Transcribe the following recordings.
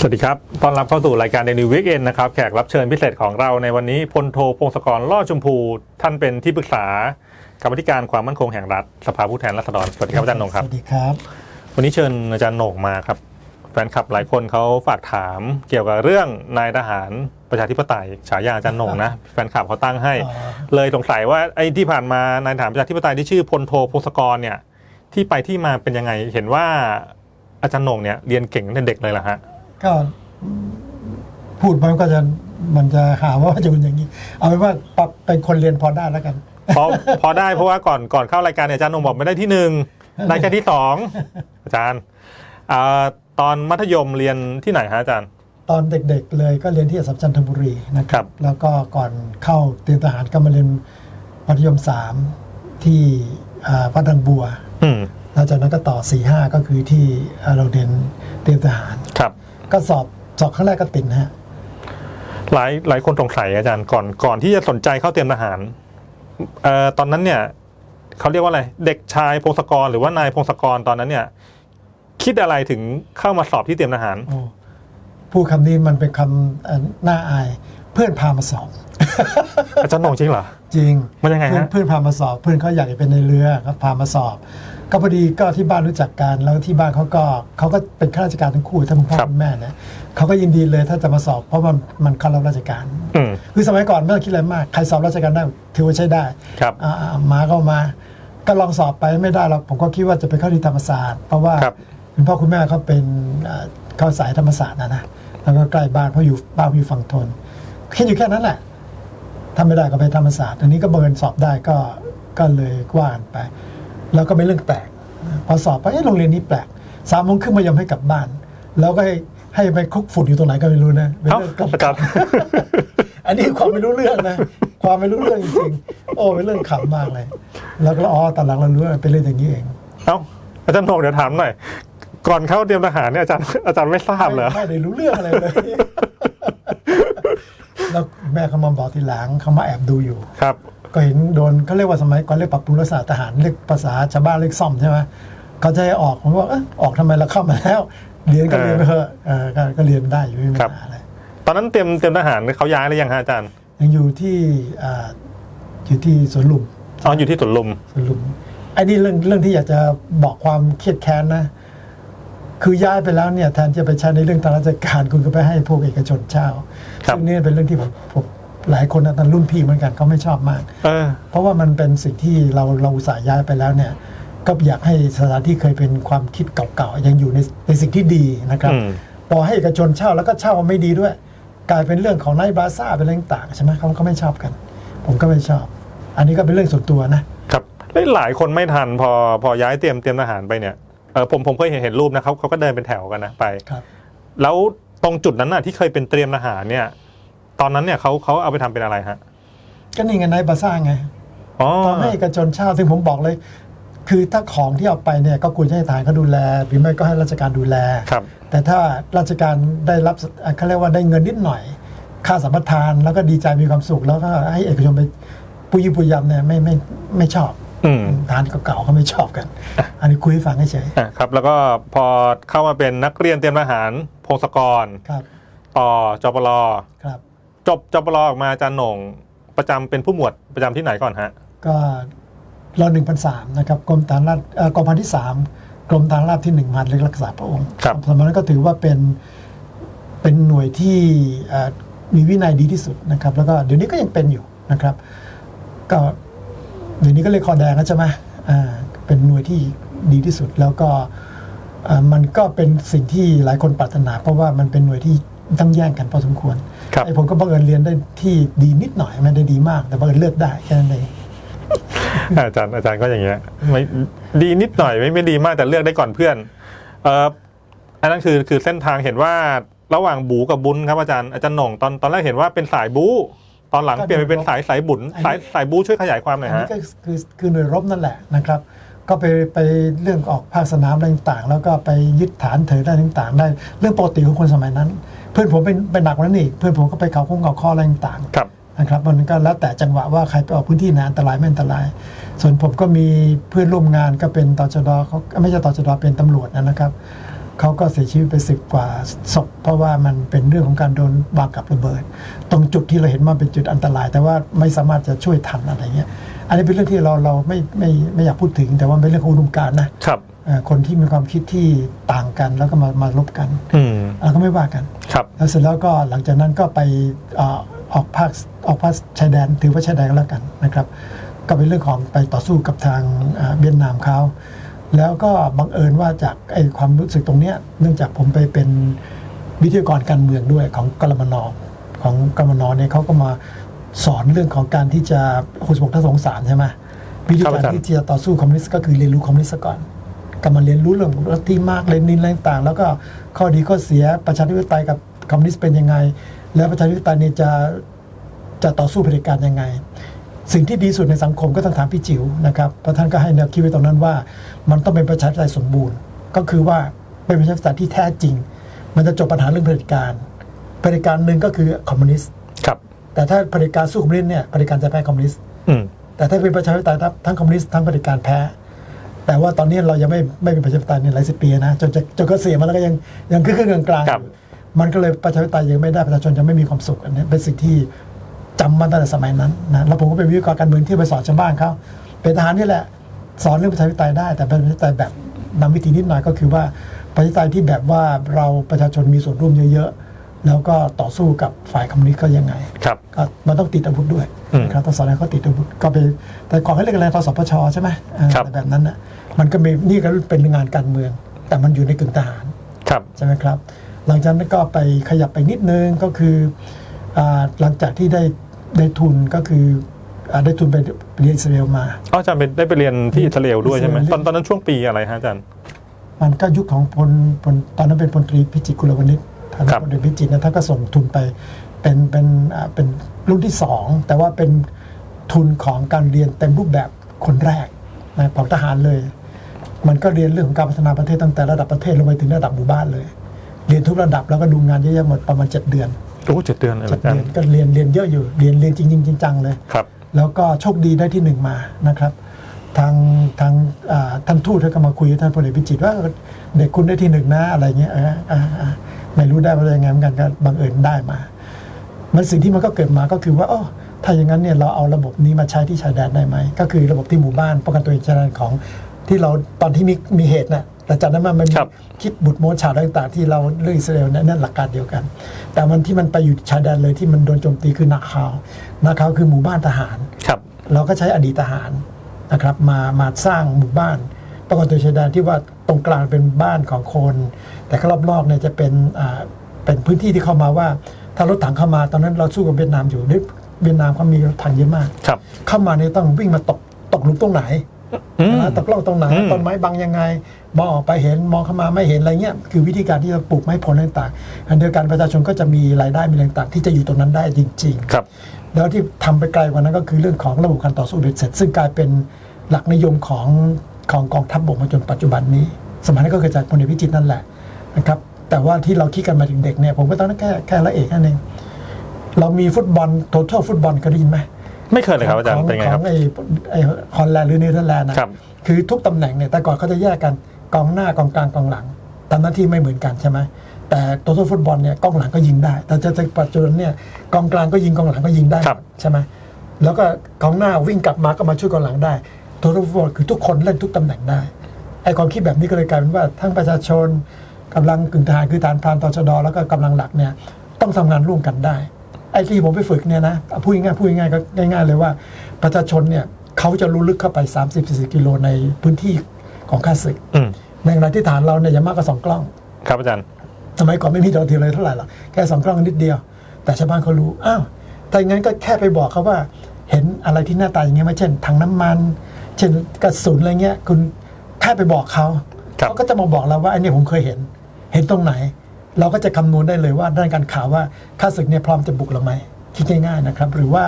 สวัสดีครับ ต้อนรับเข้าสู่รายการ Daily Weekend นะครับ แขกรับเชิญพิเศษของเราในวันนี้พลโทพงศกรล่อชมพู ท่านเป็นที่ปรึกษากรรมาธิการความมั่นคงแห่งรัฐ สภาผู้แทนราษฎร สวัสดีครับอาจารย์หนงครับ สวัสดีครับ วันนี้เชิญอาจารย์โหน่งมาครับ แฟนคลับหลายคนเขาฝากถามเกี่ยวกับเรื่องนายทหารประชาธิปไตยฉายาอาจารย์โหน่งนะ แฟนคลับเขาตั้งให้อ๋อเลยสงสัยว่าไอ้ที่ผ่านมานายทหารประชาธิปไตยที่ชื่อพลโทพงศกรเนี่ยที่ไปที่มาเป็นยังไง เห็นว่าอาจารย์โหน่งเนี่ยเรียนเก่งตั้งแต่เด็กเลยล่ะฮะ ก็พูดไปมันก็จะมันจะหาว่าจะเป็นอย่างนี้ เอาเป็นว่าปรับเป็นคนเรียนพอได้แล้วกัน พอพอได้เพราะว่าก่อนก่อนเข้ารายการเนี่ยอาจารย์นงบอกไม่ได้ที่หนึ่งได้แค่ที่สองอาจารย์อ่าตอนมัธยมเรียนที่ไหนฮะอาจารย์ ตอนเด็กๆเลยก็เรียนที่อัสสัมชัญธนบุรีนะคครัรับบแล้วก็ก่อนเข้าเตรียมทหารก็มาเรียนมัธยมสามที่อ่าวัดดังบัวอืมแล้วจากนั้นก็ต่อ4ี่ห้าก็คือที่อ่าเราเรียนเตรียมทหารครับ ก็สอบสอบครั้งแรกก็ติดนะฮะหลายหลายคนสงสัยอาจารย์ก่อนก่อนที่จะสนใจเข้าเตรียมทหารเอ่อตอนนั้นเนี่ยเขาเรียกว่าอะไร เด็กชายพงศกรหรือว่านายพงศกรตอนนั้นเนี่ย คิดอะไรถึงเข้ามาสอบที่เตรียมทหารโอ้ผู้คำนี้มันเป็นคำเอ่อน่าอาย เพื่อนพามาสอบ อาจารย์นงจริงเหรอจริงมันยังไงเพื่อนฮะเพื่อนพามาสอบ เพื่อนเขาอยากจะเป็นในเรือครับพามาสอบ ก็พอดีก็ที่บ้านรู้จักกันแล้วที่บ้านเขาก็เขาก็เป็นข้าราชการทั้งคู่ทั้งคุณพ่อคุณแม่เนี่ยเขาก็ยินดีเลยถ้าจะมาสอบ เพราะมันมันเข้ารับราชการอืมคือสมัยก่อนไม่ต้องคิดอะไรมากใครสอบราชการได้ถือว่าใช้ได้ครับอ่าอ่ามาก็มา ก็ลองสอบไปไม่ได้หรอกผมก็คิดว่าจะไปเข้าที่ธรรมศาสตร์เพราะว่าครับคุณพ่อคุณแม่เขาเป็นอ่าเข้าสายธรรมศาสตร์นะนะแล้วก็ใกล้บ้านเพราะอยู่บ้านอยู่ฝั่งทนคิดอยู่แค่นั้นแหละถ้าไม่ได้ก็ไปธรรมศาสตร์อันนี้ก็บังเอิญสอบได้ก็ก็เลยกว่านไป แล้วก็เป็นเรื่องแปลกพอสอบไปเอ๊ะโรงเรียนนี้แปลกสามโมงครึ่งมายอมให้กลับบ้าน แล้วก็ให้ให้ไปคุกฝุ่นอยู่ตรงไหนก็ไม่รู้นะเป็นเอ้าเรื่องอาจารย์อันนี้ความไม่รู้เรื่องนะ ความไม่รู้เรื่องจริงๆโอ้เป็นเรื่องขำมากเลย แล้วก็อ๋อตอนหลังเรารู้ว่าเป็นเรื่องอย่างนี้เองเอ้าอาจารย์นงเดี๋ยวถามหน่อยก่อนเข้าเตรียมทหารเนี่ยอาจารย์อาจารย์ไม่ทราบเหรอไม่ได้รู้เรื่องอะไรเลยแล้วแม่เขามาบอกทีหลังเขามาแอบดูอยู่ครับ ก็เห็นโดนเขาเรียกว่าสมัยก่อนเรียกปรับปรุงลักษณะทหารเรียกภาษาชาวบ้านเรียกซ่อมใช่ไหมเขาจะให้ออกผมว่าเอยออกทำไมเราเข้ามาแล้วเรียนก็เรียนไปเถอะเออก็ก็เรียนได้อยู่ไม่มีครัปับญหาอะไรตอนนั้นเตรียมเตรียมทหารเขาย้ายหรือยังฮะอาจารย์ยังอยู่ที่อ่าอยู่ที่สวนลุมอ๋ออยู่ที่สวนลุมสวนลุมไอ้นี่เรื่องเรื่องที่อยากจะบอกความเครียดแค้นนะ คือย้ายไปแล้วเนี่ยแทนจะไปใช้ในเรื่องทางราชการคุณก็ไปให้พวกเอกชนเช่าครับซึ่งนี่เป็นเรื่องที่ผมผม หลายคนนะตอนรุ่นพี่เหมือนกันเขาไม่ชอบมาก เออ เพราะว่ามันเป็นสิ่งที่เราเราอุตส่าห์ย้ายไปแล้วเนี่ย ก็อยากให้สถานที่เคยเป็นความคิดเก่าๆ ยังอยู่ในในสิ่งที่ดีนะครับ อืมพอให้เอกชนเช่าแล้วก็เช่าไม่ดีด้วย กลายเป็นเรื่องของไนท์บาซ่าเป็นเรื่องต่างๆใช่ไหมเขาเขาไม่ชอบกัน ผมก็ไม่ชอบ อันนี้ก็เป็นเรื่องส่วนตัวนะ ครับแล้วหลายคนไม่ทันพอพอย้ายเตรียมเตรียมทหารไปเนี่ยเออผมผมเคยเห็นเห็นรูปนะเขาเขาก็เดินเป็นแถวกันนะไป ครับ แล้วตรงจุดนั้นน่ะที่เคยเป็นเตรียมทหารเนี่ย ตอนนั้นเนี่ยเขาเขาเอาไปทำเป็นอะไรฮะก็นี่ไงไนท์บาซ่าไง อ๋อ ตอนให้เอกชนเช่าซึ่งผมบอกเลย คือถ้าของที่เอาไปเนี่ยก็ควรจะให้ทหารเขาดูแลหรือไม่ก็ให้ราชการดูแล ครับ แต่ถ้าราชการได้รับอะเขาเรียกว่าได้เงินนิดหน่อย ค่าสัมปทานแล้วก็ดีใจมีความสุข แล้วก็ให้เอกชนไปปุยปุยยำเนี่ยไม่ไม่ไม่ชอบอืม ทหารเก่าๆเขาไม่ชอบกัน อันนี้คุยให้ฟังเฉยอะครับแล้วก็พอเข้ามาเป็นนักเรียนเตรียมทหารพงศกร ๆครับต่อจปรครับ จบจปรออกมาอาจารย์โหน่งประจำเป็นผู้หมวดประจำที่ไหนก่อนฮะ ก็รอหนึ่งพันสามนะครับกรมฐานราบเอ่อกองพันที่สามกรมฐานราบที่หนึ่งพันเล็กรักษาพระองค์ครับสมัยนั้นก็ถือว่าเป็นเป็นหน่วยที่เอ่อมีวินัยดีที่สุดนะครับ แล้วก็เดี๋ยวนี้ก็ยังเป็นอยู่นะครับ ก็เดี๋ยวนี้ก็เลยคอแดงแล้วใช่ไหมอ่าเป็นหน่วยที่ดีที่สุดแล้วก็อ่ามันก็เป็นสิ่งที่หลายคนปรารถนา เพราะว่ามันเป็นหน่วยที่ ต้องแย่งกันพอสมควรครับไอ้ผมก็บังเอิญเรียนได้ที่ดีนิดหน่อยไม่ได้ดีมาก แต่บังเอิญเลือกได้แค่นั้นเองอาจารย์อาจารย์ก็อย่างเงี้ยไม่ดีนิดหน่อยไม่ไม่ดีมากแต่เลือกได้ก่อนเพื่อนเอ่ออันนั้นคือคือเส้นทางเห็นว่าระหว่างบูกับบุญครับอาจารย์อาจารย์หน่งตอนตอนแรกเห็นว่าเป็นสายบู๊ตอนหลังก็เปลี่ยนไปเป็นสายสายบุญอันนี้สายสายบู๊ช่วยขยายความหน่อยอันฮะนี้ก็คือคือหน่วยรบนั่นแหละนะครับ ก็ไปไปเรื่องออกภาคสนามอะไรต่างๆ แล้วก็ไปยึดฐานเถิดได้ต่างๆ ได้เรื่องปกติของคนสมัยนั้นเพื่อนผมเป็นเป็นหนักกว่านั้นอีก เพื่อนผมก็ไปเขาคงเขาข้ออะไรต่างครับๆนะครับมันก็แล้วแต่จังหวะว่าใครไปออกพื้นที่ไหนอันตรายไม่อันตราย ส่วนผมก็มีเพื่อนร่วมงานก็เป็นตชดเขาไม่ใช่ตชดเป็นตำรวจนะครับเขาก็เสียชีวิตไปสิบกว่าศพเพราะว่ามันเป็นเรื่องของการโดนวางกับระเบิด ตรงจุดที่เราเห็นว่าเป็นจุดอันตราย แต่ว่าไม่สามารถจะช่วยทันอะไรเงี้ยอันนี้เป็นเรื่องที่เราเราไม่ไม่ไม่อยากพูดถึง แต่ว่าเป็นเรื่องของอุดมการณ์นะครับเอ่อคนที่มีความคิดที่ต่างกันแล้วก็มามาลบกันอืมเราก็ไม่ว่ากัน ครับแล้วเสร็จแล้วก็หลังจากนั้นก็ไปออกภาคออกภาคชายแดนถือว่าชายแดนแล้วกันนะครับ ก็เป็นเรื่องของไปต่อสู้กับทางเวียดนามเขาแล้วก็บังเอิญว่าจากไอ้ความรู้สึกตรงเนี้ยเนื่องจากผมไปเป็นวิทยากรการเมืองด้วยของกรมนของกรมนเนี่ยเขาก็มาสอนเรื่องของการที่จะ66ทั้งสองสารใช่ไหมวิธีการที่จะต่อสู้คอมมิวนิสต์ก็คือเรียนรู้คอมมิวนิสต์ก่อนก็มาเรียนรู้เรื่องลัทธิมากเลนินอะไรต่าง แล้วก็ข้อดีข้อเสียประชาธิปไตยกับ คอมมิวนิสต์เป็นยังไง แล้วประชาธิปไตยเนี่ยจะจะต่อสู้เผด็จการยังไง สิ่งที่ดีสุดในสังคมก็ต้องถามพี่จิ๋วนะครับเพราะท่านก็ให้แนวคิดไว้ตรงนั้นว่า มันต้องเป็นประชาธิปไตยสมบูรณ์ ก็คือว่าเป็นประชาธิปไตยที่แท้จริง มันจะจบปัญหาเรื่องเผด็จการเผด็จการหนึ่งก็คือคอมมิวนิสต์ครับแต่ถ้าเผด็จการสู้คอมมิวนิสต์เนี่ยเผด็จการจะแพ้คอมมิวนิสต์อืมแต่ถ้าเป็นประชาธิปไตยครับทั้งคอมมิวนิสต์ทั้งเผด็จการแพ้ แต่ว่าตอนนี้เรายังไม่ไม่เป็นประชาธิปไตยในหลายสิบปีนะจนจะจนเกษียณมาแล้วก็ยังยังครึ่งๆกลางๆครับอยู่ มันก็เลยประชาธิปไตยยังไม่ได้ประชาชนยังไม่มีความสุขอันนี้เป็นสิ่งที่จำมาตั้งแต่สมัยนั้นนะแล้วผมก็เป็นวิทยากรการเมืองที่ไปสอนชาวบ้านเขาเป็นทหารนี่แหละ สอนเรื่องประชาธิปไตยได้ แต่เป็นประชาธิปไตยแบบนำวิธีนิดหน่อยก็คือว่าประชาธิปไตยที่แบบว่าเราประชาชนมีส่วนร่วมเยอะๆแล้วก็ต่อสู้กับฝ่ายคอมมิวนิสต์ก็ยังไงครับก็มันต้องติดอาวุธด้วยอืมนะครับต้องสอนให้เขาติดอาวุธก็ไปแต่ก่อนเขาเรียกอะไรทสปชใช่ไหมอ่าครับแต่แบบนั้นน่ะมันก็มีนี่ก็เป็นงานการเมือง แต่มันอยู่ในกึ่งทหารครับใช่ไหมครับ หลังจากนั้นก็ไปขยับไปนิดนึงก็คืออาหลังจากที่ได้ได้ทุนก็คืออาได้ทุนไปเรียนอิสราเอลมาอ๋ออาจารย์ไปได้ไปเรียนที่อิสราเอลด้วยใช่ไหมอิสราเอลตอนตอนนั้นช่วงปีอะไรฮะอาจารย์มันก็ยุคของพลพลตอนนั้นเป็นพลตรีพิจิตรกุลวณิชท่านครับพลตรีพิจิตรนะท่านก็ส่งทุนไปเป็นเป็นอ่าเป็นรุ่นที่สองแต่ว่าเป็นทุนของการเรียนเต็มรูปแบบคนแรกนะของทหารเลย มันก็เรียนเรื่องของการพัฒนาประเทศตั้งแต่ระดับประเทศลงไปถึงระดับหมู่บ้านเลย เรียนทุกระดับแล้วก็ดูงานเยอะๆหมดประมาณ 7 เดือนโอ้เจ็ดเดือนเลยเจ็ดอาจารเดือนย์ก็เรียนเรียนเยอะอยู่เรียนเรียนจริงๆจังๆเลยครับแล้วก็โชคดีได้ที่หนึ่งมานะครับ ทางทางอ่าท่านทูตท่านก็มาคุยกับท่านพลเอกพิจิตรว่าเด็กคุณได้ที่หนึ่งนะอะไรเงี้ยเอออ่าอ่าไม่รู้ได้ว่ายังไงเหมือนกันก็บังเอิญได้มา มันสิ่งที่มันก็เกิดมาก็คือว่าโอ้ถ้าอย่างนั้นเนี่ยเราเอาระบบนี้มาใช้ที่ชายแดนได้ไหมก็คือระบบที่หมู่บ้านป้องกันตัวเองชายแดนของที่เราตอนที่มีมีเหตุนะ แต่จากนั้นมามันมีครับ คิดบุตรโมชาต่างๆ ที่เราเรื่องอิสราเอลเนี่ยนั่นหลักการเดียวกัน แต่มันที่มันไปอยู่ชายแดนเลยที่มันโดนโจมตีคือนาคาวนาคาวคือหมู่บ้านทหาร ครับ เราก็ใช้อดีตทหารนะครับมามาสร้างหมู่บ้านป้องกันตัวชายแดนที่ว่าตรงกลางเป็นบ้านของคน แต่ข้างรอบนอกเนี่ยจะเป็นอ่าเป็นพื้นที่ที่เข้ามาว่า ถ้ารถถังเข้ามาตอนนั้นเราสู้กับเวียดนามอยู่ด้วยเวียดนามเขามีรถถังเยอะมาก ครับ เข้ามาเนี่ยต้องวิ่งมาตกตกหลุมตรงไหน อืมตกล่องตรงไหนอืมต้นไม้บังยังไง มองออกไปเห็นมองเข้ามาไม่เห็นอะไรเงี้ยคือวิธีการที่จะปลูกไม้ผลต่างๆอันเดียวกันประชาชนก็จะมีรายได้มีอะไรต่างๆที่จะอยู่ตรงนั้นได้จริง ๆ ครับ แล้วที่ทำไปไกลกว่านั้นก็คือเรื่องของระบบการต่อสู้เบ็ดเสร็จ ซึ่งกลายเป็นหลักนิยมของของกองทัพบกมาจนปัจจุบันนี้ สมัยนั้นก็เกิดจากพลเอกพิจิตรนั่นแหละนะครับแต่ว่าที่เราคิดกันมาถึงเด็กเนี่ยผมก็ตอนนั้นแค่แค่ละเอกนั่นเองเรามีฟุตบอลโทท l ฟุตบอลเคยได้ยินไหม ไม่เคยเลยครับอาจารย์ของเป็นไงขคอรับงไอ้ไอ้ฮอลแลนด์หรือเนเธอร์แลนด์นะครับคือทุกตำแหน่งเนี่ยแต่ก่อนเขาจะแยกกันกองหน้ากองกลางกองหลังตามหน้าที่ไม่เหมือนกันใช่ไหมแต่โทท l ฟุตบอลเนี่ยกองหลังก็ยิงได้ แต่จะปัจจุบันเนี่ยกองกลางก็ยิงกองหลังก็ยิงได้หมดครับใช่ไหมแล้วก็กองหน้าวิ่งกลับมาก็มาช่วยกองหลังได้โทท l ฟุตบอลคือทุกคนเล่นทุกตำแหน่งได้ไอ้ความคิดแบบนี้ก็เลยกลายเป็นว่าทั้งประชาชนกำลังกึ่งทหารคือฐานพรานตชดแล้วก็กำลังหลักเนี่ยต้องทำงานร่วมกันได้ ไอ้ที่ผมไปฝึกเนี่ยนะเอาพูดง่ายๆพูดง่ายๆก็ง่าย ๆ เลยว่า ประชาชนเนี่ยเขาจะรู้ลึกเข้าไป 30-40 กิโลในพื้นที่ของข้าศึกอืมในขณะที่ฐานเราเนี่ยอย่างมากก็สองกล้อง ครับอาจารย์สมัยก่อนไม่มีดาวเทียมเลยเท่าไหร่หรอกแค่สองกล้องนิดเดียว แต่ชาวบ้านเขารู้อ้าวถ้าอย่างนั้นก็แค่ไปบอกเขาว่า เห็นอะไรที่หน้าตาอย่างเงี้ยไหมเช่นถังน้ำมัน เช่นกระสุนอะไรเงี้ย คุณแค่ไปบอกเขาครับเขาก็จะมาบอกเราว่าไอ้เนี่ยผมเคยเห็น เห็นตรงไหน เราก็จะคำนวณได้เลยว่าด้านการข่าวว่าข้าศึกเนี่ยพร้อมจะบุกเราไหมคิดง่ายๆนะครับ หรือว่า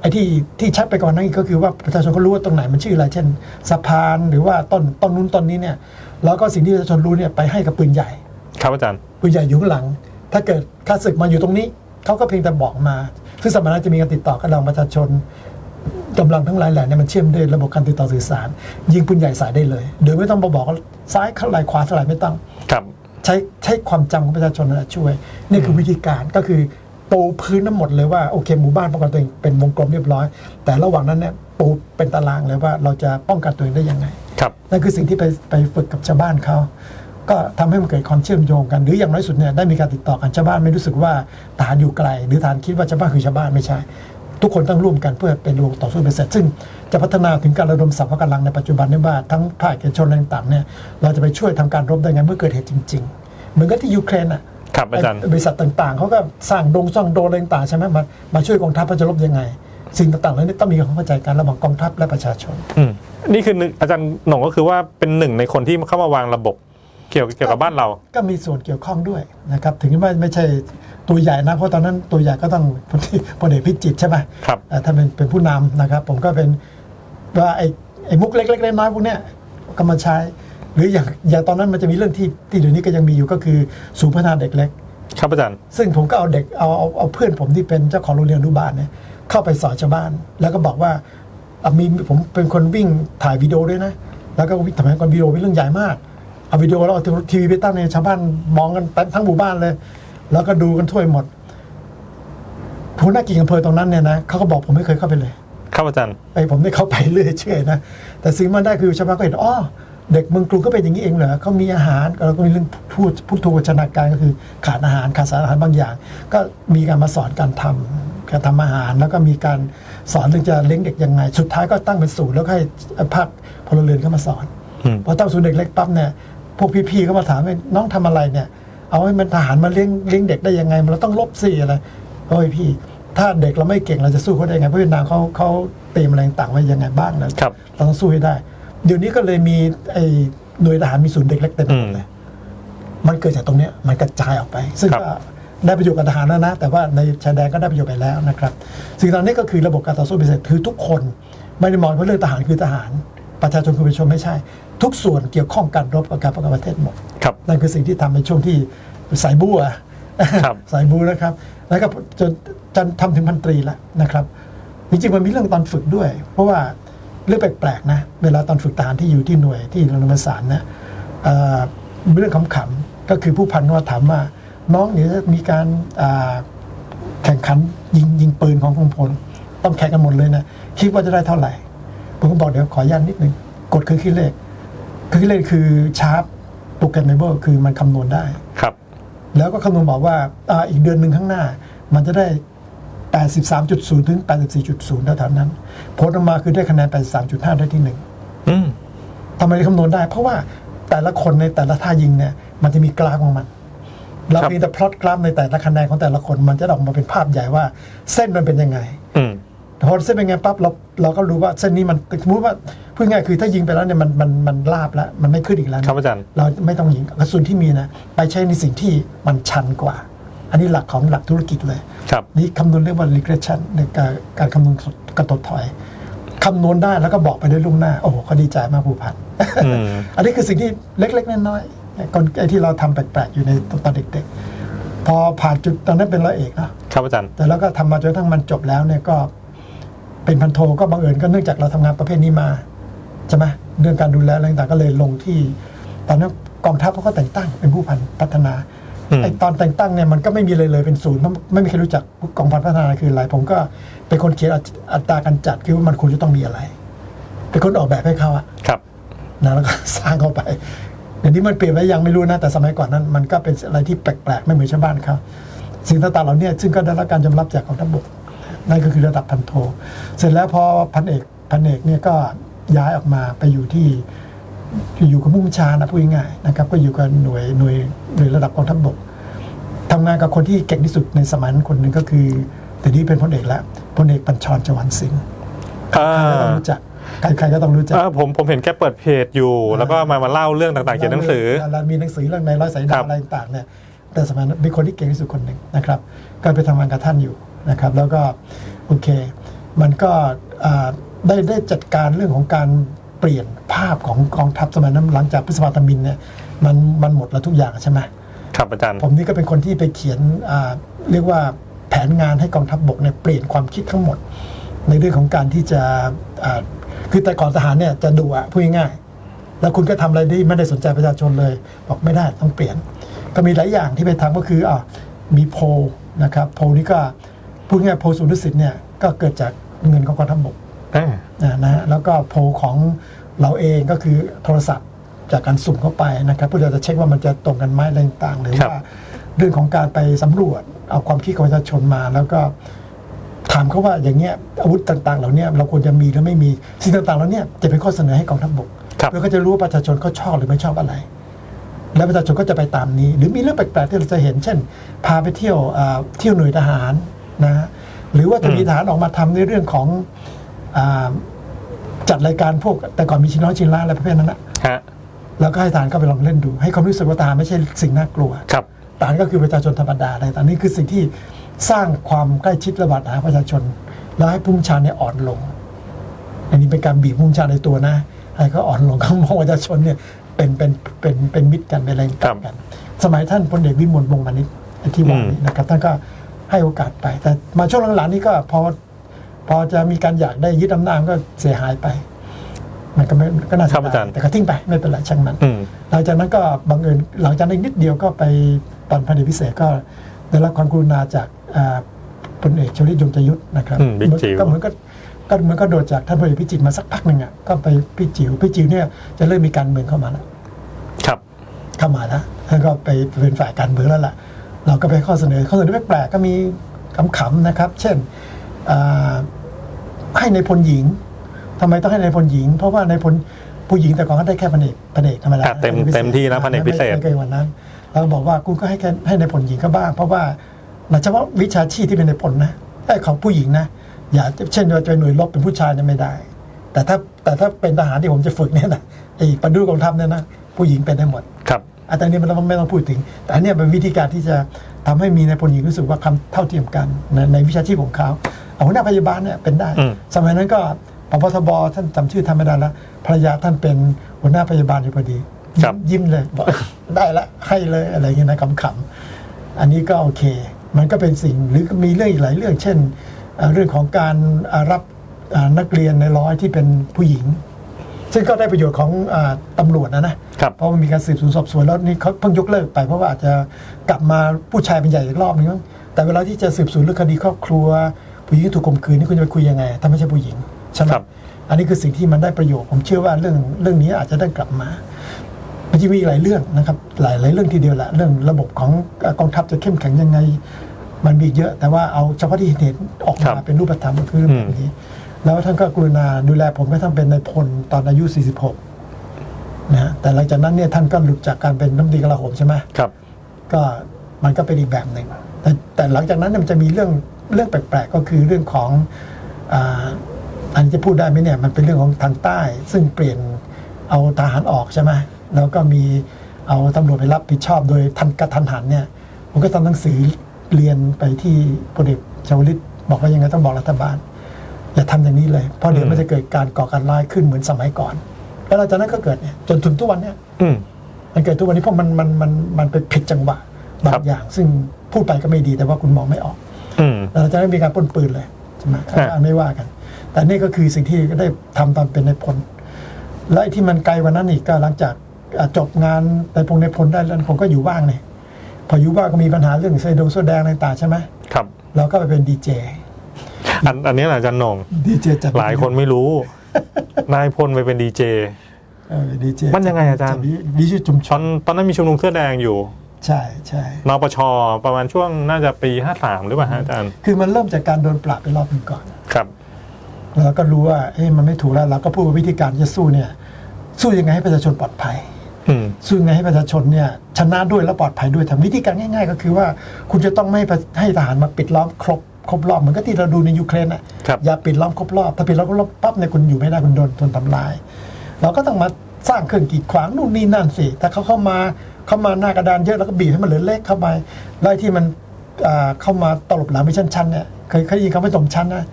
ไอ้ที่ที่ชัดไปก่อนนั้นอีกก็คือว่าประชาชนก็รู้ว่าตรงไหนมันชื่ออะไร เช่น สะพานหรือว่าต้นต้นนู้นต้นนี้เนี่ยแล้วก็สิ่งที่ประชาชนรู้เนี่ยไปให้กับปืนใหญ่ ครับอาจารย์ ปืนใหญ่อยู่ข้างหลัง ถ้าเกิดข้าศึกมาอยู่ตรงนี้เขาก็เพียงแต่บอกมา ซึ่งสมัยนั้นจะมีการติดต่อกับเราประชาชนกำลังทั้งหลายแหล่เนี่ยมันเชื่อมด้วยระบบการติดต่อสื่อสาร ยิงปืนใหญ่สายได้เลย โดยไม่ต้องมาบอกว่าซ้ายเท่าไหร่ขวาเท่าไหร่ไม่ต้อง ครับ ใช้ใช้ความจำของประชาชนนั่นแหละช่วย นี่คือวิธีการก็คือปูพื้นทั้งหมดเลยว่าโอเคหมู่บ้านป้องกันตัวเองเป็นวงกลมเรียบร้อย แต่ระหว่างนั้นเนี่ยปูเป็นตารางเลยว่าเราจะป้องกันตัวเองได้ยังไงครับนั่นคือสิ่งที่ไปไปฝึกกับชาวบ้านเขาก็ทำให้มันเกิดความเชื่อมโยงกัน หรืออย่างน้อยสุดเนี่ยได้มีการติดต่อกันชาวบ้านไม่รู้สึกว่าฐานอยู่ไกล หรือฐานคิดว่าชาวบ้านคือชาวบ้านไม่ใช่ ทุกคนต้องร่วมกันเพื่อเป็นวงต่อสู้เป็นเสร็จซึ่งจะพัฒนาถึงการระดมสรรพกำลังในปัจจุบันนี้ว่าทั้งภาคเอกชนอะไรต่างๆเนี่ยเราจะไปช่วยทำการรบได้ไงเมื่อเกิดเหตุจริง ๆ เหมือนกับที่ยูเครนอะครับอาจารย์ไบริษัทต่างๆเขาก็สร้างโดงสร้างโดรนอะไรต่างๆใช่ไหมมามาช่วยกองทัพว่าจะรบยังไง สิ่งต่างๆเหล่านี้ต้องมีความเข้าใจกันระหว่างกองทัพและประชาชนอืมนี่คือหนึ่งอาจารย์หน่งก็คือว่าเป็นหนึ่งในคนที่เข้ามาวางระบบ เกี่ยวเกี่ยวกับบ้านเรา ก็มีส่วนเกี่ยวข้องด้วยนะครับ ถึงไม่ไม่ใช่ตัวใหญ่นะ เพราะตอนนั้นตัวใหญ่ก็ต้องพลพลเอกพิจิตรใช่ไหมครับเอ่อถ้าเป็นเป็นผู้นำนะครับ ผมก็เป็นว่าไอ้ไอ้มุกเล็กๆน้อยๆพวกเนี้ยก็มาใช้ หรืออย่างอย่างตอนนั้นมันจะมีเรื่องที่ที่เดี๋ยวนี้ก็ยังมีอยู่ก็คือศูนย์พัฒนาเด็กเล็ก ครับอาจารย์ซึ่งผมก็เอาเด็กเอาเอาเอาเพื่อนผมที่เป็นเจ้าของโรงเรียนอนุบาลเนี่ยเข้าไปสอนชาวบ้าน แล้วก็บอกว่าอะมีผมเป็นคนวิ่งถ่ายวิดีโอด้วยนะ แล้วก็วิ่งทำไมก่อนวิดีโอเป็นเรื่องใหญ่มาก เอาวิดีโอแล้วเอาทีวีไปตั้งในชาวบ้านมองกันเต็มทั้งหมู่บ้านเลย แล้วก็ดูกันทั่วหมดหัวหน้ากิ่งอำเภอตรงนั้นเนี่ยนะเขาก็บอกผมไม่เคยเข้าไปเลย ครับอาจารย์ไอ้ผมได้เข้าไปเรื่อยเฉยนะแต่สิ่งมันได้คือชาวบ้านก็เห็นอ๋อเด็กเมืองกรุงก็เป็นอย่างนี้เองเหรอเขามีอาหารเราก็มีเรื่องพูดพูดทูวชนาการก็คือขาดอาหารขาดสารอาหารบางอย่าง ก็มีการมาสอนการทำการทำอาหารแล้วก็มีการสอนเรื่องจะเลี้ยงเด็กยังไง สุดท้ายก็ตั้งเป็นศูนย์แล้วก็ให้ภาคพลเรือนเข้ามาสอนอืมพอตั้งศูนย์เด็กเล็กปั๊บเนี่ย พวกพี่ๆก็มาถามว่าน้องทำอะไรเนี่ย เอาให้มันทหารมาเลี้ยงเลี้ยงเด็กได้ยังไงมันเราต้องลบสิอะไรโอ้ยพี่ ถ้าเด็กเราไม่เก่งเราจะสู้เขาได้ยังไงเพราะเวียดนามเขาเขาเตรียมอะไรต่างๆไว้ยังไงบ้างนะครับเราต้องสู้ให้ได้ เดี๋ยวนี้ก็เลยมีไอ้หน่วยทหารมีศูนย์เด็กเล็กเต็มไปหมดเลยมันเกิดจากตรงเนี้ยมันกระจายออกไป ซึ่งครับก็ได้ประโยชน์กับทหารแล้วนะ แต่ว่าในชายแดนก็ได้ประโยชน์ไปแล้วนะครับ สิ่งเหล่านี้ก็คือระบบการต่อสู้พิเศษคือทุกคนไม่ได้มองว่าเรื่องทหารคือทหาร ประชาชนคือประชาชนไม่ใช่ ทุกส่วนเกี่ยวข้องกันรบกับการป้องกันประเทศหมดครับนั่นคือสิ่งที่ทำในช่วงที่สายบัวครับสายบูนะครับ แล้วก็จนจนทำถึงพันตรีแล้วนะครับ จริงๆมันมีเรื่องตอนฝึกด้วย เพราะว่าเรื่องแปลกๆนะเวลาตอนฝึกทหารที่อยู่ที่หน่วยที่โรงเรียนประสานนะเอ่อมีเรื่องขำๆก็คือผู้พันก็มาถามว่าน้องเดี๋ยวจะมีการอ่าแข่งขันยิงยิงปืนของกองพลต้องแข่งกันหมดเลยนะคิดว่าจะได้เท่าไหร่ ผมก็บอกเดี๋ยวขออนุญาตนิดนึงกดคือคิดเลข คือคิดเลขคือชาร์ปโปรแกรมเมเบิลคือมันคำนวณได้ ครับ แล้วก็คำนวณบอกว่าอาอีกเดือนหนึ่งข้างหน้า มันจะได้ 83.0 ถึง 84.0แถวๆนั้น ผลออกมาคือได้คะแนน 83.5 ได้ที่หนึ่งอืมทำไมได้คำนวณได้ เพราะว่าแต่ละคนในแต่ละท่ายิงเนี่ย มันจะมีกราฟของมัน เราครับเพียงแต่พลอตกราฟในแต่ละคะแนนของแต่ละคน มันจะออกมาเป็นภาพใหญ่ว่า เส้นมันเป็นยังไง อืม พอเส้นเป็นไงปั๊บเราเราก็รู้ว่าเส้นนี้มันสมมติว่าพูดง่ายๆคือถ้ายิงไปแล้วเนี่ยมันมันมันลาบแล้วมันไม่ขึ้นอีกแล้วนะครับอาจารย์ เราไม่ต้องยิงกระสุนที่มีนะไปใช้ในสิ่งที่มันชันกว่า อันนี้หลักของหลักธุรกิจเลย ครับ นี่คำนวณเรียกว่า regression ในการการคำนวณกระตดถอยคำนวณได้แล้วก็บอกไปได้ล่วงหน้า โอ้โหเขาดีใจมากผู้พัน อืม อันนี้คือสิ่งที่เล็กๆน้อยๆก่อนไอ้ที่เราทำแปลกๆอยู่ในตอนเด็กๆ พอผ่านจุดตอนนั้นเป็นร้อยเอกเนาะครับอาจารย์ แต่แล้วก็ทำมาจนกระทั่งมันจบแล้วเนี่ยก็ เป็นพันโทก็บังเอิญก็เนื่องจากเราทำงานประเภทนี้มาใช่ไหมเรื่องการดูแลอะไรต่างๆก็เลยลงที่ ตอนนั้นกองทัพเขาก็แต่งตั้งเป็นผู้พันพัฒนาอืมไอตอนแต่งตั้งเนี่ยมันก็ไม่มีเลยเลยเป็นศูนย์ไม่ไม่มีใครรู้จักกองพันพัฒนาคืออะไรผมก็เป็นคนเขียนอัตอัตราการจัดคือว่ามันควรจะต้องมีอะไร เป็นคนออกแบบให้เขาอะครับนะแล้วก็สร้างเข้าไปเดี๋ยวนี้มันเปลี่ยนไปยังไม่รู้นะแต่สมัยก่อนนั้น มันก็เป็นอะไรที่แปลกๆไม่เหมือนชาวบ้านเขาสิ่งต่างๆเหล่านี้ซึ่งก็ได้รับการยอมรับจากกองทัพบก นั่นก็คือระดับพันโท เสร็จแล้วพอพันเอกพันเอกเนี่ยก็ย้ายออกมาไปอยู่ที่อยู่กับผู้บัญชานะพูดง่ายๆนะครับ ก็อยู่กับหน่วยหน่วยหน่วยระดับกองทัพบกทำงานกับคนที่เก่งที่สุดในสมัยนั้นคนหนึ่งก็คือ แต่นี้เป็นพลเอกแล้วพลเอกปัญชรจวันสิงห์อ่าใครก็ต้องรู้จักใครๆก็ต้องรู้จักอ่าผมผมเห็นแกเปิดเพจอยู่ แล้วก็มามาเล่าเรื่องต่างๆเขียนหนังสือเรามีหนังสือเรื่องในร้อยสายครัดาวบอะไรต่างๆเนี่ยแต่สมัยนั้นเป็นคนที่เก่งที่สุดคนหนึ่งนะครับ ก็ไปทำงานกับท่านอยู่ นะครับแล้วก็โอเค มันก็อ่าได้ได้จัดการเรื่องของการเปลี่ยนภาพของกองทัพสมัยนั้นหลังจากพฤษภาธมินเนี่ยมันมันหมดแล้วทุกอย่างใช่ไหมครับอาจารย์ผมนี่ก็เป็นคนที่ไปเขียนอ่าเรียกว่าแผนงานให้กองทัพบกเนี่ยเปลี่ยนความคิดทั้งหมด ในเรื่องของการที่จะอ่าคือแต่ก่อนทหารเนี่ยจะดูอะพูดง่ายๆแล้วคุณก็ทำอะไรที่ไม่ได้สนใจประชาชนเลย บอกไม่ได้ต้องเปลี่ยน ก็มีหลายอย่างที่ไปทำก็คืออ่ามีโพลนะครับโพลนี้ก็ พูดง่ายๆโพลศูนย์ดุสิตเนี่ยก็เกิดจากเงินของกองทัพบกอ่านะนะฮะแล้วก็โพลของเราเองก็คือโทรศัพท์จากการสุ่มเข้าไปนะครับเพื่อจะเช็คว่ามันจะตรงกันไหมอะไรต่างๆหรือว่าเรื่องของการไปสำรวจเอาความคิดของประชาชนมา แล้วก็ถามเขาว่าอย่างเงี้ยอาวุธต่างๆ เหล่าเนี้ยเราควรจะมีหรือไม่มีสิ่งต่างๆเหล่าเนี้ยจะเป็นข้อเสนอให้กองทัพบกครับเพื่อเขาจะรู้ว่าประชาชนเขาชอบหรือไม่ชอบอะไร แล้วประชาชนก็จะไปตามนี้ หรือมีเรื่องแปลกๆที่เราจะเห็น เช่น พาไปเที่ยวอ่าเที่ยวหน่วยทหาร นะฮะหรือว่าจะมีทหารออกมาทำในเรื่องของอาจัดรายการพวก แต่ก่อนมีชิงน้อยชิงล้านอะไรประเภทนั้นนะฮะแล้วก็ให้ทหารเข้าไปลองเล่นดู ให้ความรู้สึกว่าทหารไม่ใช่สิ่งน่ากลัวครับทหารก็คือประชาชนธรรมดาอะไรแต่นี่คือสิ่งที่สร้างความใกล้ชิดระหว่างทหารประชาชน แล้วให้ผู้บัญชาเนี่ยอ่อนลง อันนี้เป็นการบีบผู้บัญชาในตัวนะให้เขาอ่อนลงเขามองประชาชนเนี่ยเป็นเป็นเป็นเป็นมิตรกันเป็นอะไรครัต่าบงกัน สมัยท่านพลเอกวิมลวงศ์มานิตที่ว่านี้นะครับท่านก็ ให้โอกาสไป แต่มาช่วงหลังๆนี่ก็พอพอจะมีการอยากได้ยึดอำนาจก็เสียหายไป มันก็ไม่ก็น่าเสีครัยบอาดาจารยย์แต่ก็ทิ้งไปไม่เป็นไรช่างมันอืมหลังจากนั้นก็บังเอิญหลังจากนั้นอีกนิดเดียวก็ไปตอนพันธุ์พิเศษก็ได้รับความกรุณาจากอ่าพลเอกชวลิตยงใจยุทธนะครับอืมบิ๊กจิ๋วก็เหมือนก็ก็เหมือนก็โดดจากท่านพลเอกพิจิตรมาสักพักหนึ่งอะก็ไปพี่จิ๋วพี่จิ๋วเนี่ยจะเริ่มมีการเมืองเข้ามาแล้วครับเข้ามาแล้วท่านก็ไปเป็นฝ่ายการเมืองแล้วล่ะ เราก็ไปข้อเสนอข้อเสนอแปลกๆก็มีขำๆนะครับ เช่นอ่าให้ในายพลหญิงทำไมต้องให้ในายพลหญิง เพราะว่าในายพลผู้หญิงแต่ก่อนก็ได้แค่พันเอกพันเอกธรรมดาอะเต็มเต็มที่นะพันเอกพิเศษไม่ไม่เกินกว่านั้นเราก็บอกว่าคุณก็ให้แค่ให้ในายพลหญิงก็บ้าง เพราะว่าเฉพาะวิชาชีพที่เป็นในายพลนะไอ้ของผู้หญิงนะอย่าเช่นว่าจะเป็นหน่วยรบเป็นผู้ชายเนี่ยไม่ได้ แต่ถ้าแต่ถ้าเป็นทหารที่ผมจะฝึกเนี่ยนะไอ้ปฏิรูปกองทัพเนี่ยนะผู้หญิงเป็นได้หมดครับ อันนี้มันไม่ต้องพูดถึง แต่อันเนี้ยเป็นวิธีการที่จะทำให้มีในายพลหญิงรู้สึกว่าคำเท่าเทียมกันในในวิชาชีพของเขาเอาหัวหน้าพยาบาลเนี่ยเป็นได้อืมสมัยนั้นก็พบทบท่านจำชื่อท่านไม่ได้แล้วภรรยาท่านเป็นหัวหน้าพยาบาลอยู่พอดีครับยิ้มเลยบอกได้ละให้เลยอะไรเงี้ยนะขำๆอันนี้ก็โอเค มันก็เป็นสิ่งหรือมีเรื่องอีกหลายเรื่อง เช่นเอ่อเรื่องของการอ่ารับอ่านักเรียนในร้อยที่เป็นผู้หญิง ซึ่งก็ได้ประโยชน์ของอาตำรวจนะนะครับเพราะมันมีการสืบสวนสอบสวนแล้วนี่เขาเพิ่งยกเลิกไปเพราะว่าอาจจะกลับมาผู้ชายเป็นใหญ่อีกรอบนึงมั้งแต่เวลาที่จะสืบสวนเรื่องคดีครอบครัว ผู้หญิงที่ถูกข่มขืนนี่คุณจะไปคุยยังไงถ้าไม่ใช่ผู้หญิงใช่ไหมครับ อันนี้คือสิ่งที่มันได้ประโยชน์ผมเชื่อว่าเรื่องเรื่องนี้อาจจะได้กลับมามันจะมีอีกหลายเรื่องนะครับหลายหลายเรื่องทีเดียวแหละเรื่องระบบของกองทัพจะเข้มแข็งยังไง มันมีเยอะแต่ว่าเอาเฉพาะที่เห็นออกครัมาบเป็นรูปธรรมก็คือเรื่องแบบนี้ แล้วท่านก็กรุณาดูแลผมให้ท่านเป็นนายพลตอนอายุ 46นะฮะแต่หลังจากนั้นเนี่ยท่านก็หลุดจากการเป็นน้ำดีกลาโหมใช่ไหมครับ ก็มันก็เป็นอีกแบบหนึ่งแต่แต่หลังจากนั้นเนี่ยมันจะมีเรื่องเรื่องแปลกๆ ก็คือเรื่องของอาอันนี้จะพูดได้ไหมเนี่ยมันเป็นเรื่องของทางใต้ ซึ่งเปลี่ยนเอาทหารออกใช่ไหมแล้วก็มีเอาตำรวจไปรับผิดชอบโดยทันกระทันหันเนี่ยผมก็ทำหนังสือเรียนไปที่พลเอกชวลิตบอกว่ายังไงต้องบอกรัฐบาล อย่าทำอย่างนี้เลย เพราะเดี๋ยวมันจะเกิดการก่อการร้ายขึ้นเหมือนสมัยก่อน แล้วหลังจากนั้นก็เกิดเนี่ยจนถึงทุกวันเนี่ยอืม มันเกิดทุกวันนี้เพราะมันมันมันมันไปผิดจังหวะบาครังบ อย่าง ซึ่งพูดไปก็ไม่ดีแต่ว่าคุณมองไม่ออก อืม แล้วเราจะไม่มีการปล้นปืนเลยใช่ไหมฮะอันไม่ว่ากัน แต่นี่ก็คือสิ่งที่ได้ทำตอนเป็นในายพล และไอ้ที่มันไกลกวันนั้นอีกก็หลังจากอะจบงานในพงในายพลได้แล้วผมก็อยู่ว่างเนี่ยพออยู่ว่างก็มีปัญหาเรื่องเซโดโซแดงอะไรต่างใช่ไหม ครับ เราก็ไปเป็นดีเจ อันอันนี้แหละอาจารย์หนงดีเจจัดหลายคนไม่รู้ นายพลไปเป็นดีเจ เออดีเจมันยังไงอาจารย์ วิชุชุมชตอนนตอนนั้นมีชุมนุมเสื้อแดงอยู่ใช่ใช่นปชประมาณช่วงน่าจะปีห้าสามหรือเปล่าฮะอาจารย์ คือมันเริ่มจากการโดนปราบไปรอบหนึงก่อน ครับแล้วก็รู้ว่าเอ้มันไม่ถูกแล้วเราก็พูดว่าวิธีการจะสู้เนี่ย สู้ยังไงให้ประชาชนปลอดภัย อืม สู้ยังไงให้ประชาชนเนี่ยชนะด้วยและปลอดภัยด้วยทำวิธีการง่าย ๆ ก็คือว่าคุณจะต้องไม่ให้ประให้ทหารมาปิดล้อมครบ ครบรอบเหมือนกับที่เราดูในยูเครนอะครับอย่าปิดล้อมครบรอบ ถ้าปิดล้อมครบรอบปั๊บเนี่ยคุณอยู่ไม่ได้คุณโดนโดนทำลาย เราก็ต้องมาสร้างเครื่องกีดขวางนู่นนี่นั่นสิถ้าเขาเข้ามาเข้ามาหน้ากระดานเยอะแล้วก็บีบให้มันเหลือเล็กเข้าไปไล่ที่มันอ่าเข้ามาตลบหลังไปชั้นๆเนี่ยเคยเคยยิงเขาไม่สมชั้นนะ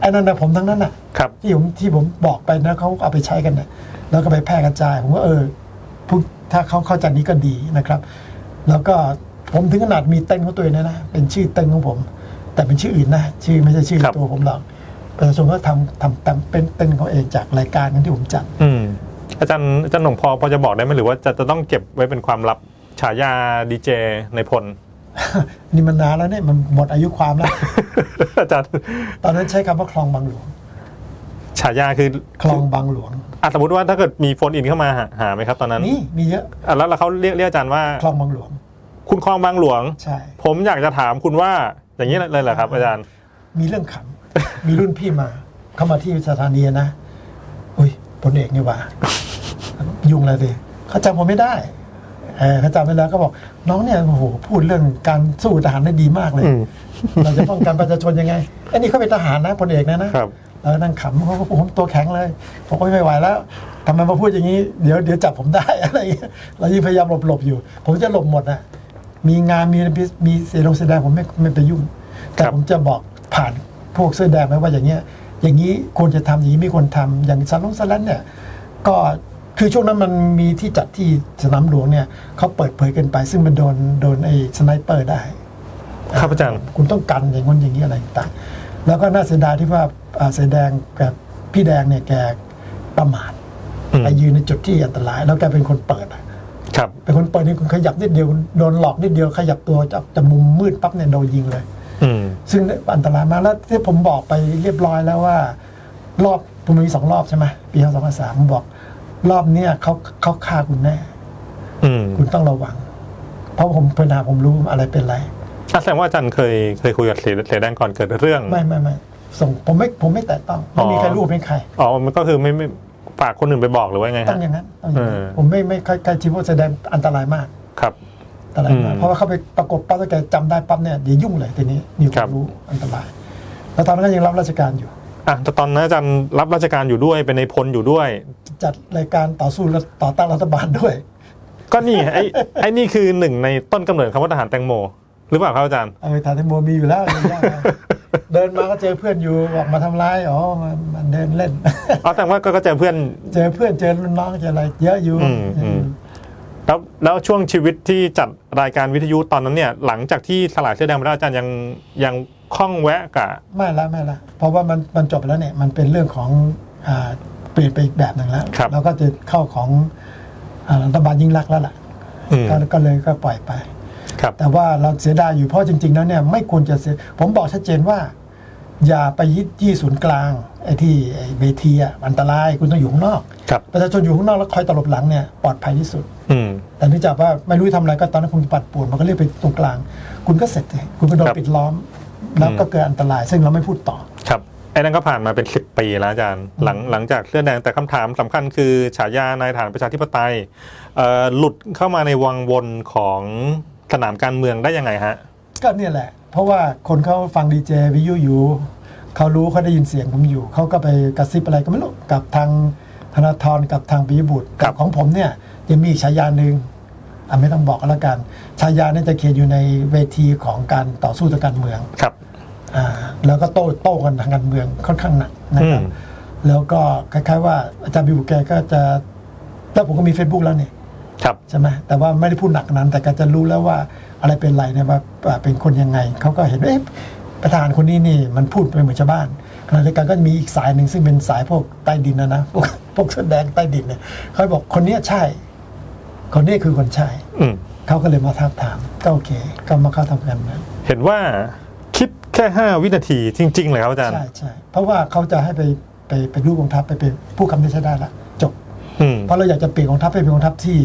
ไอ้นั่นนะผมทั้งนั้นน่ะครับที่ผมที่ผมบอกไปนะเขาเอาไปใช้กันนะแล้วก็ไปแพร่กระจาย ผมว่าเออผู้ถ้าเขาเข้าใจนี้ก็ดีนะครับ แล้วก็ผมถึงขนาดมีเต้นของตัวเองนะนะเป็นชื่อเต้นของผม แต่เป็นชื่ออื่นนะ ชื่อไม่ใช่ชื่อครับ ตัวผมหรอกประชาชนก็ทำทำทำเป็นเต้นของเองจากรายการนั้นที่ผมจัด อืมอาจารย์อาจารย์หนงพอพอจะบอกได้ไหมหรือว่าจะจะต้องเก็บไว้เป็นความลับฉายาดีเจในพล นี่มันนานแล้วเนี่ยมันหมดอายุความแล้ว อาจารย์ตอนนั้นใช้คำว่าคลองบางหลวง ฉายาคือคลองบางหลวงอะสมมติว่าถ้าเกิดมีโฟนอินเข้ามาหาหาไหมครับตอนนั้นนี่มีเยอะอะแล้วแล้วเขาเรียกเรียกอาจารย์ว่า คลองบางหลวง คุณคลองบางหลวง ใช่ ผมอยากจะถามคุณว่า อย่างนี้เลยเหรอครับอาจารย์ มีเรื่องขำมีรุ่นพี่มา เข้ามาที่สถานีนะอุ้ยพลเอกนี่หว่า ยุ่งเลยสิเขาจำผมไม่ได้เออเขาจำไม่แล้วก็บอกน้องเนี่ยโอ้โหพูดเรื่องการสู้ทหารได้ดีมากเลยอืมเราจะป้องกันประชาชนยังไงไอ้นี่เขาเป็นทหารนะพลเอกนะนะครับแล้วนั่งขำเขาก็ผมตัวแข็งเลยผมก็ไม่ไหวแล้วทำไมมาพูดอย่างนี้ เดี๋ยวเดี๋ยวจับผมได้อะไรอย่างเงี้ยเรายิ่งพยายามหลบหลบๆอยู่ ผมจะหลบหมดนะ มีงานมีมีเสียลงแสดงผมไม่ไม่ไปยุ่ง แต่ครับผมจะบอกผ่านพวกเสื้อแดงไปว่าอย่างเงี้ย อย่างนี้ควรจะทำอย่างนี้ไม่ควรทำอย่างซันลงซันแลนเนี่ยก็คือช่วงนั้นมันมีที่จัดที่สนามหลวงเนี่ยเขาเปิดเผยเกินไป ซึ่งมันโดนโดนไอ้สไนเปอร์ได้ครับอาจารย์คุณต้องกันอย่างนั้นอย่างนี้อะไรต่างๆแล้วก็น่าเสียดายที่ว่าอ่าเสียแดงกับพี่แดงเนี่ยแกประมาทอืมไปยืนในจุดที่อันตราย แล้วแกเป็นคนเปิดอะ ครับเป็นคนเปิดนี่คุณขยับนิดเดียวโดนหลอกนิดเดียวขยับตัวจากจากมุมมืดปั๊บเนี่ยโดนยิงเลย อืม ซึ่งอันตรายมากแล้วที่ผมบอกไปเรียบร้อยแล้วว่า รอบผมมีสองรอบใช่ไหมปีสองพันสามผมบอก รอบเนี้ยเขาเขาฆ่าคุณแน่ อืมคุณต้องระวัง เพราะผมเป็นหาผมรู้อะไรเป็นไร อะแสดงว่าอาจารย์เคยเคยคุยกับเสเสแดงก่อนเกิดเรื่อง ไม่ไม่ไม่ส่งผมไม่ผมไม่แตะต้อง ไม่มีอ๋อใครรู้ว่าเป็นใคร อ๋อ มันก็คือไม่ไม่ ฝากคนอื่นไปบอกหรือว่าไงต้อฮะ งอย่างนั้นต้องอย่างนั้นเออ ผมไม่ไม่ใครใครที่ว่าแสดงอันตรายมากครับ อันตรายมาก อืมเพราะว่าเขาไปประกบปั๊บแล้วแกจำได้ปั๊บเนี่ยเดี๋ยวยุ่งเลยทีนี้มีคครัวามบรู้อันตราย แล้วตอนนั้นก็ยังรับราชการอยู่ อะแต่ตอนนั้นอาจารย์รับราชการอยู่ด้วยเป็นในพลอยู่ด้วย จัดรายการต่อสู้และต่อต้านรัฐบาลด้วย ก็นี่ไอ้ไอ้นี่คือหนึ่งในต้นกำเนิดคำว่าทหารแตงโม หรือเปล่าครับอาจารย์เอาไปถ่ายเทโมมีอยู่แล้วเยอะแยะมาก เดินมาก็เจอเพื่อนอยู่บอกมาทำร้ายอ๋อมามาเดินเล่น อ๋อแต่ว่าก็ก็เจอเพื่อน เจอเพื่อนเจอรุ่นน้องเจออะไรเยอะอยู่อืมอืมแล้วแล้วช่วงชีวิตที่จัดรายการวิทยุตอนนั้นเนี่ย หลังจากที่สลายเสื้อแดงไปแล้วอาจารย์ยังยังคล่องแวะกับไม่ละไม่ละเพราะว่ามันมันจบไปแล้วเนี่ยมันเป็นเรื่องของอ่าเปลี่ยนไปอีกแบบหนึ่งแล้วครับแล้วก็จะเข้าของอ่ารัฐบาลยิ่งรักษณ์แล้วล่ะอืมก็ก็เลยก็ปล่อยไป ครับ แต่ว่าเราเสียดายอยู่เพราะจริงๆแล้วเนี่ยไม่ควรจะเสียผมบอกชัดเจนว่า อย่าไปยึดยี่ศูนย์กลางไอ้ที่ไอ้เวทีอะอันตรายคุณต้องอยู่ข้างนอกครับประชาชนอยู่ข้างนอกแล้วคอยตลบหลังเนี่ยปลอดภัยที่สุด อืม แต่เนื่องจากว่าไม่รู้ทำอะไรก็ตอนนั้นคงจะปัดป่วนมันก็เรียกไปตรงกลาง คุณก็เสร็จเลยคุณก็โดนครับ ปิดล้อม แล้วก็เกิดอันตราย ซึ่งเราไม่พูดต่อ ครับไอ้นั่นก็ผ่านมาเป็นสิบปีแล้วอาจารย์ หลังหลังจากเสื้อแดงแต่คำถามสำคัญคือฉายานายทหารประชาธิปไตยเอ่อหลุดเข้ามาในวังวนของ สนามการเมืองได้ยังไงฮะ ก็เนี่ยแหละ เพราะว่าคนเขาฟังดีเจวิทยุอยู่เขารู้เขาได้ยินเสียงผมอยู่ เขาก็ไปกระซิบอะไรก็ไม่รู้กับทางธนาธรกับทางปิยบุตรครักับบของผมเนี่ยยังมีอีกฉายาหนึ่งอะไม่ต้องบอกก็แล้วกันฉายาเนี่ยจะเขียนอยู่ในเวทีของการต่อสู้ทางการเมืองครับอ่าแล้วก็โต้โต้กันทางการเมืองค่อนข้างหนักนะครับอืมแล้วก็คล้ายๆว่าอาจารย์บิวแกก็จะแล้วผมก็มี Facebook แล้วเนี่ย ครับใช่ไหมแต่ว่าไม่ได้พูดหนักนั้นแต่ก็จะรู้แล้วว่าอะไรเป็นไรเนี่ยว่าว่าเป็นคนยังไงเขาก็เห็นว่าเอ๊ะประธานคนนี้นี่มันพูดไปเหมือนชาวบ้านขณะเดียวกันก็มีอีกสายหนึ่งซึ่งเป็นสายพวกใต้ดินนะนะพวกพวกแสดงใต้ดินเนี่ยเขาบอกคนเนี้ยใช่ คนนี้คือคนใช่อืมเขาก็เลยมาทับถามก็โอเค ก็มาเข้าทำกันนะเห็นว่าคิดแค่ 5 วินาทีจริงๆเลยครับอาจารย์ ใช่ใช่เพราะว่าเขาจะให้ไปไปไปรูปกองทัพไปเป็นผู้คำที่ใช้ได้ละจบอืม เพราะเราอยากจะเปลี่ยนกองทัพให้เป็นกองทัพที่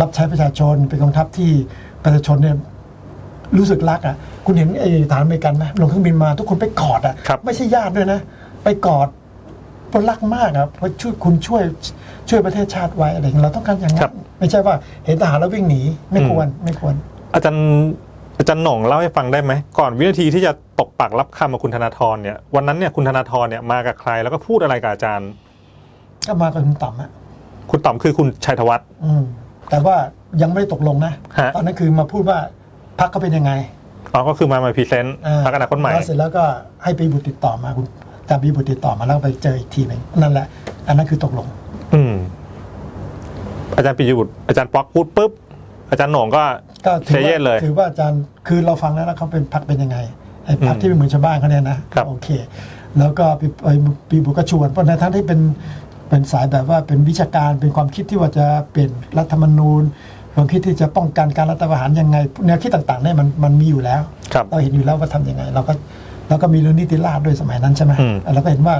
รับใช้ประชาชน เป็นกองทัพที่ประชาชนเนี่ยรู้สึกรักอะ คุณเห็นไอ้ฐานอเมริกันไหมลงเครื่องบินมาทุกคนไปกอดอะครับไม่ใช่ญาติด้วยนะ ไปกอดเพราะรักมากอะเพราะช่วยคุณช่วยช่วยประเทศชาติไว้อะไรอย่างเงี้ยเราต้องการอย่างครันั้บนไม่ใช่ว่าเห็นทหารแล้ววิ่งหนีไม่ควรไม่ควร อาจารย์อาจารย์หน่งเล่าให้ฟังได้ไหม ก่อนวินาทีที่จะตกปากรับคำกับคุณธนาธรเนี่ยวันนั้นเนี่ยคุณธนาธรเนี่ยมากับใครแล้วก็พูดอะไรกับอาจารย์ ก็มากับคุณต่ำอะ คุณต่อมคือคุณชัยธวัฒน์ อืมแต่ว่ายังไม่ได้ตกลงนะ ฮะ ตอนนั้นคือมาพูดว่าพักเขาเป็นยังไงอ๋อก็คือมามาพรีเซนต์อ่าพรรคอนาคตใหม่ แล้วเสร็จแล้วก็ให้ปีบุตรติดต่อมาคุณจาปีบุตรติดต่อมาแล้วไปเจออีกทีหนึ่งนั่นแหละ อันนั้นคือตกลง อืม อาจารย์ปิยบุตรอาจารย์ป๊อกพูดปุ๊บ อาจารย์หน่งก็ก็ถืเทเยสเลย ถือว่าอาจารย์คือเราฟังแล้วแล้วเขาเป็นพักเป็นยังไงไอ้พักอืมที่ไม่เหมือนชาวบ้านเขาเนี่ยนะครับ โอเค แล้วก็ปีไอ้ปีบุตรก็ชวนเพราะในทั้งที่เป็น เป็นสายแบบว่าเป็นวิชาการเป็นความคิดที่ว่าจะเปลี่ยนรัฐธรรมนูญความคิดที่จะป้องกันการรัฐประหารยังไงแนวคิดต่างๆเนี่ยมันมันมีอยู่แล้ว ครับ เราเห็นอยู่แล้วว่าทำยังไง เราก็เราก็มีเรื่องนิติราษฎร์ด้วยสมัยนั้นใช่ไหมอืม เราก็เห็นว่า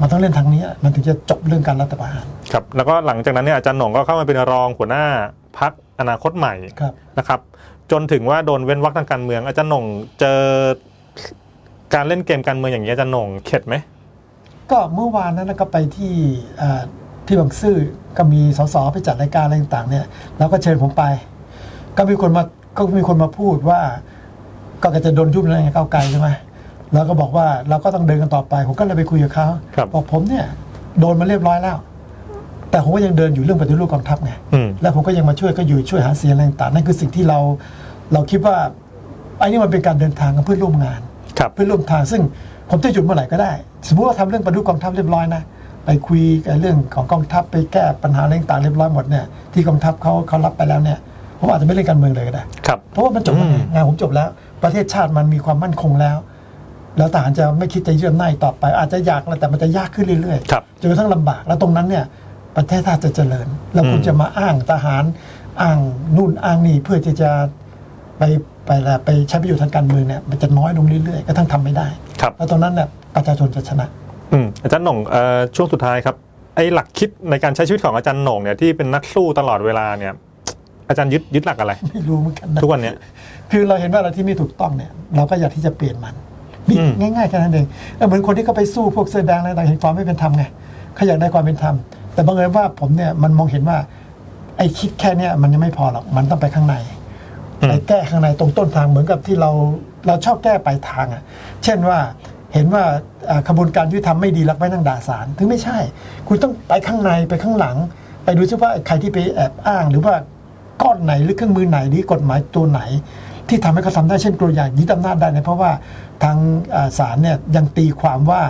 มันต้องเล่นทางนี้มันถึงจะจบเรื่องการรัฐประหารครับ แล้วก็หลังจากนั้นเนี่ยอาจารย์หน่งก็เข้ามาเป็นรองหัวหน้าพักอนาคตใหม่ครับ นะครับ จนถึงว่าโดนเว้นวรรคทางการเมืองอาจารย์หน่งเจอการเล่นเกมการเมืองอย่างนี้ยอาจารย์หน่งเข็ดไหม ก็เมื่อวานนั้นก็ไปที่เอ่อที่บางซื่อก็มีสสไปจัดรายการอะไรต่างๆเนี่ยแล้วก็เชิญผมไป ก็มีคนมาก็มีคนมาพูดว่า ก็จะโดนยุ่งอะไรไงก้าวไกลใช่ไหมแล้วก็บอกว่าเราก็ต้องเดินกันต่อไป ผมก็เลยไปคุยกับเขาครับบอกผมเนี่ย โดนมาเรียบร้อยแล้ว แต่ผมก็ยังเดินอยู่เรื่องปฏิรูปกองทัพไงอืมแล้วผมก็ยังมาช่วยก็อยู่ช่วยหาเสียงอะไรต่างๆนั่นคือสิ่งที่เราเราคิดว่าไอ้นี่มันเป็นการเดินทางกันเพื่อร่วมงานครับเพื่อร่วมทางซึ่ง ผมจะหยุดเมื่อไหร่ก็ได้ สมมติว่าทำเรื่องปฏิรูปกองทัพเรียบร้อยนะไปคุยกันเรื่องของกองทัพไปแก้ปัญหาอะไรต่างๆเรียบร้อยหมดเนี่ยที่กองทัพเขาเขารับไปแล้วเนี่ยผมอาจจะไม่เล่นการเมืองเลยก็ได้ ครับเพราะว่ามันจบแล้วไงอืมงานผมจบแล้ว ประเทศชาติมันมีความมั่นคงแล้ว แล้วทหารจะไม่คิดจะยืดอำนาจต่อไป อาจจะยากแล้วแต่มันจะยากขึ้นเรื่อยครับๆจนกระทั่งลำบาก แล้วตรงนั้นเนี่ยประเทศชาติจะเจริญ แล้วคุณอืมจะมาอ้างทหารอ้างนู่นอ้างนี่เพื่อที่จะไป ไปอะไรไปใช้ประโยชน์ทางการเมืองเนี่ยมันจะน้อยลงเรื่อยๆกระทั่งทำไม่ได้ครับแล้วตรงนั้นเนี่ยประชาชนจะชนะอืมอาจารย์หน่งเอ่อช่วงสุดท้ายครับไอ้หลักคิดในการใช้ชีวิตของอาจารย์หน่งเนี่ยที่เป็นนักสู้ตลอดเวลาเนี่ยอาจารย์ยึดยึดหลักอะไรไม่รู้เหมือนกันนะทุกวันเนี้ยคือเราเห็นว่าอะไรที่ไม่ถูกต้องเนี่ย เราก็อยากที่จะเปลี่ยนมันนี่อืมง่ายๆแค่นั้นเองเออเหมือนคนที่เขาไปสู้พวกเสื้อแดงอะไรต่างๆเห็นความไม่เป็นธรรมไงเขาอยากได้ความเป็นธรรมแต่บังเอิญว่าผมเนี่ยมันมองเห็นว่าไอ้คิดแค่เนี้ยมันยังไม่พอหรอกมันต้องไปข้างในอืม ไปแก้ข้างในตรงต้นทางเหมือนกับที่เราเราชอบแก้ปลายทางอะ เช่นว่าเห็นว่าอ่าขบวนการยุติธรรมไม่ดีแล้วไปนั่งด่าศาลถึงไม่ใช่ คุณต้องไปข้างในไปข้างหลัง ไปดูซิว่าใครที่ไปแอบอ้าง หรือว่าก้อนไหนหรือเครื่องมือไหนหรือกฎหมายตัวไหน ที่ทำให้เขาทำได้เช่นตัวอย่างยึดอำนาจได้เนี่ยเพราะว่าทางอ่าศาลเนี่ยยังตีความว่า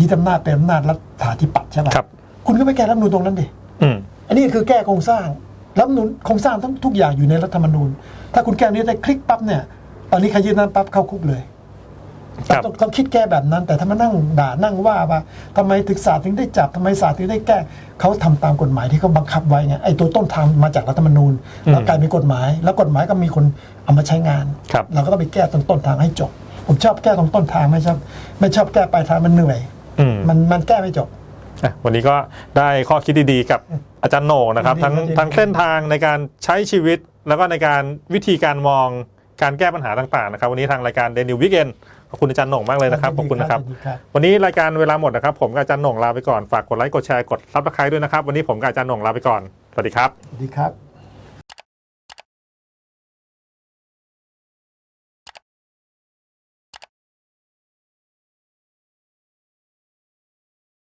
ยึดอำนาจเป็นอำนาจรัฐาธิปัตย์ใช่ไหมครับ คุณก็ไปแก้รัฐธรรมนูญตรงนั้นดิอืมอันนี้คือแก้โครงสร้างรัฐธรรมนูญโครงสร้างทั้งทุกอย่างอยู่ในรัฐธรรมนูญ ถ้าคุณแก้นี้ได้คลิกปั๊บเนี่ย ตอนนี้ใครยืนนั้นปั๊บเข้าคุกเลยครับ ต้องต้องคิดแก้แบบนั้น แต่ถ้ามานั่งด่านั่งว่าว่าทำไมถึงศาลถึงได้จับทำไมศาลถึงได้แก้เขาทำตามกฎหมายที่เขาบังคับไว้ไงไอ้ตัวต้นทางมาจากรัฐธรรมนูญอืมแล้วกลายเป็นกฎหมาย แล้วกฎหมายก็มีคนเอามาใช้งาน ครับ เราก็ต้องไปแก้ตรงต้นทางให้จบ ผมชอบแก้ตรงต้นทางไม่ชอบไม่ชอบแก้ปลายทางมันเหนื่อย อืม มันมันแก้ไม่จบ อะวันนี้ก็ได้ข้อคิดดีๆ กับอาจารย์โหน่งนะครับดีๆทั้งครับดีๆทั้งเส้นทางในการใช้ชีวิต แล้วก็ในการวิธีการมองการแก้ปัญหาต่างๆนะครับ วันนี้ทางรายการเดนิววิกเอนขอบคุณอาจารย์โหน่งมากเลยนะครับขอบคุณนะครับยิดีครับ วันนี้รายการเวลาหมดนะครับ ผมกับอาจารย์โหน่งลาไปก่อนฝากกดไลค์กดแชร์กดซับสไครต์ด้วยนะครับ วันนี้ผมกับอาจารย์โหน่งลาไปก่อนสวัสดีครับสวัสดีครับ